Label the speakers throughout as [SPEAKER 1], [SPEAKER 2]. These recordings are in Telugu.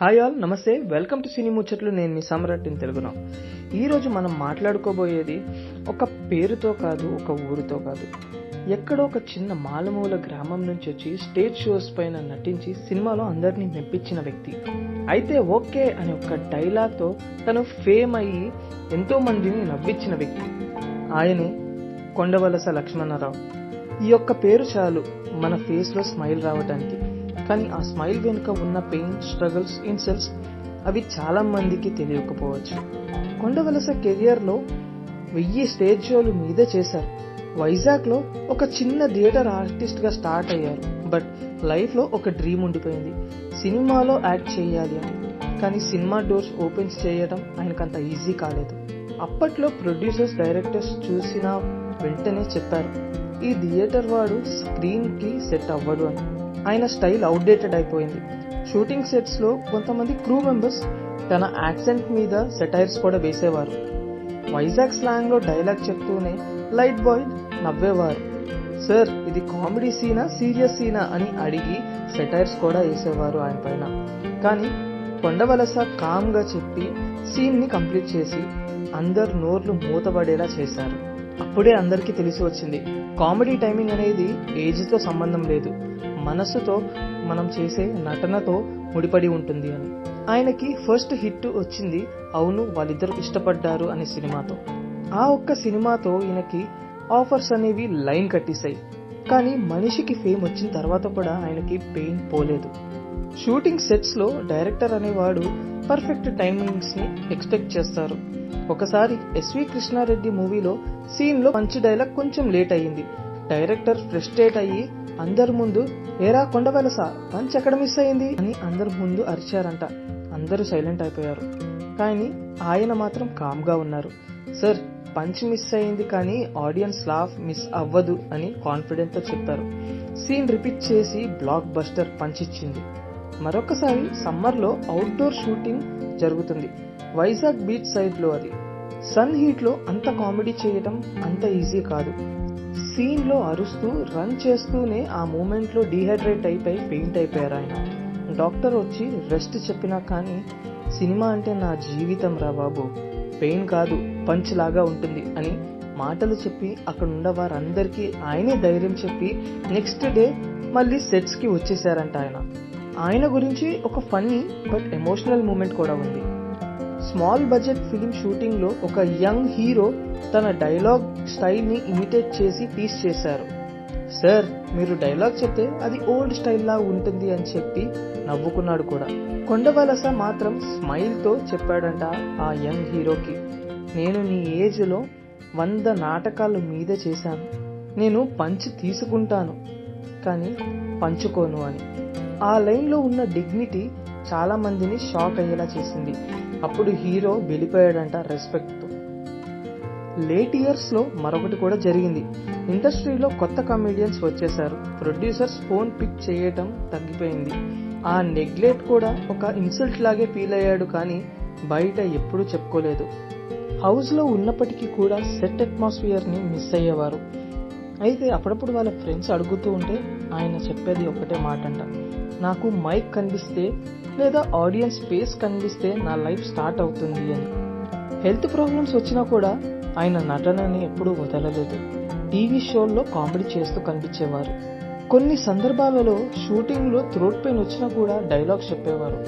[SPEAKER 1] హాయ్ ఆల్ నమస్తే. వెల్కమ్ టు సినీ ముచ్చట్లు. నేను మీ సమ్రాట్ తెలుగునా? తెలుగులో ఈరోజు మనం మాట్లాడుకోబోయేది ఒక పేరుతో కాదు ఒక ఊరితో కాదు. ఎక్కడో ఒక చిన్న మాలమూల గ్రామం నుంచి వచ్చి స్టేజ్ షోస్ పైన నటించి సినిమాలో అందరినీ మెప్పించిన వ్యక్తి. అయితే ఓకే అనే ఒక డైలాగ్తో తను ఫేమ్ అయ్యి ఎంతో మందిని నవ్వించిన వ్యక్తి. ఆయనే కొండవలస లక్ష్మణరావు. ఈ యొక్క పేరు చాలు మన ఫేస్లో స్మైల్ రావడానికి కానీ ఆ స్మైల్ వెనుక ఉన్న పెయిన్ స్ట్రగుల్స్ ఇన్సల్ట్స్ అవి చాలా మందికి తెలియకపోవచ్చు. కొండవలస కెరియర్లో వెయ్యి స్టేజ్ షోలు మీదే చేశారు. వైజాగ్లో ఒక చిన్న థియేటర్ ఆర్టిస్ట్గా స్టార్ట్ అయ్యారు. బట్ లైఫ్లో ఒక డ్రీమ్ ఉండిపోయింది. సినిమాలో యాక్ట్ చేయాలి అని. కానీ సినిమా డోర్స్ ఓపెన్ చేయడం ఆయనకంత ఈజీ కాలేదు. అప్పట్లో ప్రొడ్యూసర్స్ డైరెక్టర్స్ చూసిన వెంటనే చెప్పారు ఈ థియేటర్ వాడు స్క్రీన్కి సెట్ అవ్వడు అని. ఆయన స్టైల్ అవుట్డేటెడ్ అయిపోయింది. షూటింగ్ సెట్స్లో కొంతమంది క్రూ మెంబర్స్ తన యాక్సెంట్ మీద సెటైర్స్ కూడా వేసేవారు. వైజాగ్ స్లాంగ్లో డైలాగ్ చెప్తూనే లైట్ బాయ్ నవ్వేవారు. సార్ ఇది కామెడీ సీనా సీరియస్ సీనా అని అడిగి సెటైర్స్ కూడా వేసేవారు ఆయన పైన. కానీ కొండవలస కామ్గా చెప్పి సీన్ని కంప్లీట్ చేసి అందరు నోర్లు మూతపడేలా చేశారు. అప్పుడే అందరికీ తెలిసి వచ్చింది. కామెడీ టైమింగ్ అనేది ఏజ్తో సంబంధం లేదు. మనస్సుతో మనం చేసే నటనతో ముడిపడి ఉంటుంది అని. ఆయనకి ఫస్ట్ హిట్ వచ్చింది అవును వాళ్ళిద్దరు ఇష్టపడ్డారు అనే సినిమాతో. ఆ ఒక్క సినిమాతో ఈయనకి ఆఫర్స్ అనేవి లైన్ కట్టేశాయి. కానీ మనిషికి ఫేమ్ వచ్చిన తర్వాత కూడా ఆయనకి పెయిన్ పోలేదు. షూటింగ్ సెట్స్లో డైరెక్టర్ అనేవాడు పర్ఫెక్ట్ టైమింగ్స్ని ఎక్స్పెక్ట్ చేస్తారు. ఒకసారి ఎస్వి కృష్ణారెడ్డి మూవీలో సీన్లో మంచి డైలాగ్ కొంచెం లేట్ అయ్యింది. డైరెక్టర్ ఫ్రస్ట్రేట్ అయ్యి అందరి ముందు ఏరా కొండవలస పంచ్ ఎక్కడ మిస్ అయింది అని అందరి ముందు అరిచారంట. అందరూ సైలెంట్ అయిపోయారు. కానీ ఆయన మాత్రం కామ్గా ఉన్నారు. సార్ పంచ్ మిస్ అయింది కానీ ఆడియన్స్ లాఫ్ మిస్ అవ్వదు అని కాన్ఫిడెంట్తో చెప్పారు. సీన్ రిపీట్ చేసి బ్లాక్ బస్టర్ పంచ్ ఇచ్చింది మరొకసారి సమ్మర్లో అవుట్డోర్ షూటింగ్ జరుగుతుంది. వైజాగ్ బీచ్ సైడ్లో అది. సన్ హీట్లో అంత కామెడీ చేయడం అంత ఈజీ కాదు. సీన్లో అరుస్తూ రన్ చేస్తూనే ఆ మూమెంట్లో డీహైడ్రేట్ అయిపోయి పెయింట్ అయిపోయారు ఆయన. డాక్టర్ వచ్చి రెస్ట్ చెప్పినా కానీ సినిమా అంటే నా జీవితం రా బాబు. పెయిన్ కాదు పంచ్ లాగా ఉంటుంది అని మాటలు చెప్పి అక్కడ ఉన్న వారందరికీ ఆయనే ధైర్యం చెప్పి నెక్స్ట్ డే మళ్ళీ సెట్స్కి వచ్చేసారంట ఆయన. ఆయన గురించి ఒక ఫన్నీ బట్ ఎమోషనల్ మూమెంట్ కూడా ఉంది. స్మాల్ బడ్జెట్ ఫిలిం షూటింగ్లో ఒక యంగ్ హీరో తన డైలాగ్ స్టైల్ని ఇమిటేట్ చేసి పీస్ చేశారు. సార్ మీరు డైలాగ్ చెప్తే అది ఓల్డ్ స్టైల్లా ఉంటుంది అని చెప్పి నవ్వుకున్నాడు కూడా. కొండవలస మాత్రం స్మైల్తో చెప్పాడంట ఆ యంగ్ హీరోకి. నేను నీ ఏజ్లో వంద నాటకాలు మీద చేశాను. నేను పంచ్ తీసుకుంటాను కానీ పంచుకోను అని. ఆ లైన్లో ఉన్న డిగ్నిటీ చాలా మందిని షాక్ అయ్యేలా చేసింది. అప్పుడు హీరో వెళ్ళిపోయాడంట రెస్పెక్ట్తో లేట్ ఇయర్స్లో మరొకటి కూడా జరిగింది. ఇండస్ట్రీలో కొత్త కమెడియన్స్ వచ్చేసారు ప్రొడ్యూసర్స్ ఫోన్ పిక్ చేయటం తగ్గిపోయింది. ఆ నెగ్లెక్ట్ కూడా ఒక ఇన్సల్ట్ లాగే ఫీల్ అయ్యాడు కానీ బయట ఎప్పుడూ చెప్పుకోలేదు. హౌస్లో ఉన్నప్పటికీ కూడా సెట్ అట్మాస్ఫియర్ని మిస్ అయ్యేవారు. అయితే అప్పుడప్పుడు వాళ్ళ ఫ్రెండ్స్ అడుగుతూ ఉంటే ఆయన చెప్పేది ఒకటే మాట అంట నాకు మైక్ కనిపిస్తే లేదా ఆడియన్స్ స్పేస్ కనిపిస్తే నా లైఫ్ స్టార్ట్ అవుతుంది అని. హెల్త్ ప్రాబ్లమ్స్ వచ్చినా కూడా ఆయన నటనని ఎప్పుడూ వదలలేదు. టీవీ షోల్లో కామెడీ చేస్తూ కనిపించేవారు. కొన్ని సందర్భాలలో షూటింగ్లో థ్రోట్ పెయిన్ వచ్చినా కూడా డైలాగ్స్ చెప్పేవారు.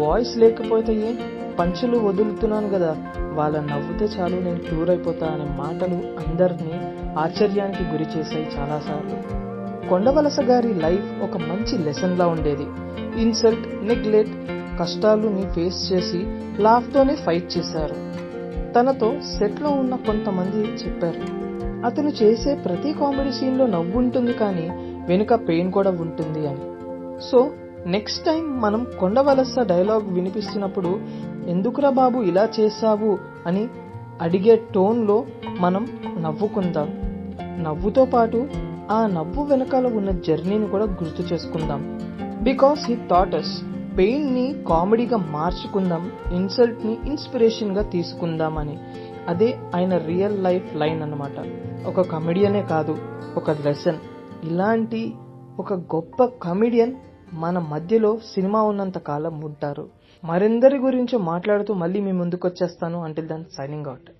[SPEAKER 1] వాయిస్ లేకపోతే ఏం? పంచులు వదులుతున్నాను కదా వాళ్ళ నవ్వుతే చాలు నేను క్యూర్ అయిపోతా అనే మాటలు అందరినీ ఆశ్చర్యానికి గురి చేశాయి చాలాసార్లు. కొండవలస గారి లైఫ్ ఒక మంచి లెసన్లా ఉండేది. ఇన్సల్ట్ నెగ్లెక్ట్ కష్టాలుని ఫేస్ చేసి లాఫ్తోనే ఫైట్ చేశారు. తనతో సెట్లో ఉన్న కొంతమంది చెప్పారు. అతను చేసే ప్రతి కామెడీ సీన్లో నవ్వు ఉంటుంది కానీ వెనుక పెయిన్ కూడా ఉంటుంది అని. సో నెక్స్ట్ టైం మనం కొండవలస డైలాగ్ వినిపిస్తున్నప్పుడు ఎందుకురా బాబు ఇలా చేశావు? అని అడిగే టోన్లో మనం నవ్వుకుందాం. నవ్వుతో పాటు ఆ నవ్వు వెనకాల ఉన్న జర్నీని కూడా గుర్తు చేసుకుందాం. బికాస్ హీ థాటస్ పెయిన్ని కామెడీగా మార్చుకుందాం ఇన్సల్ట్ని ఇన్స్పిరేషన్గా తీసుకుందాం అని అదే ఆయన రియల్ లైఫ్ లైన్ అన్నమాట. ఒక కమెడియనే కాదు ఒక లెసన్ ఇలాంటి ఒక గొప్ప కమెడియన్ మన మధ్యలో సినిమా ఉన్నంత కాలం ఉంటారు. మరెందరి గురించో మాట్లాడుతూ మళ్ళీ మీ ముందుకు వచ్చేస్తాను అంటే దాని సైనింగ్ అవుట్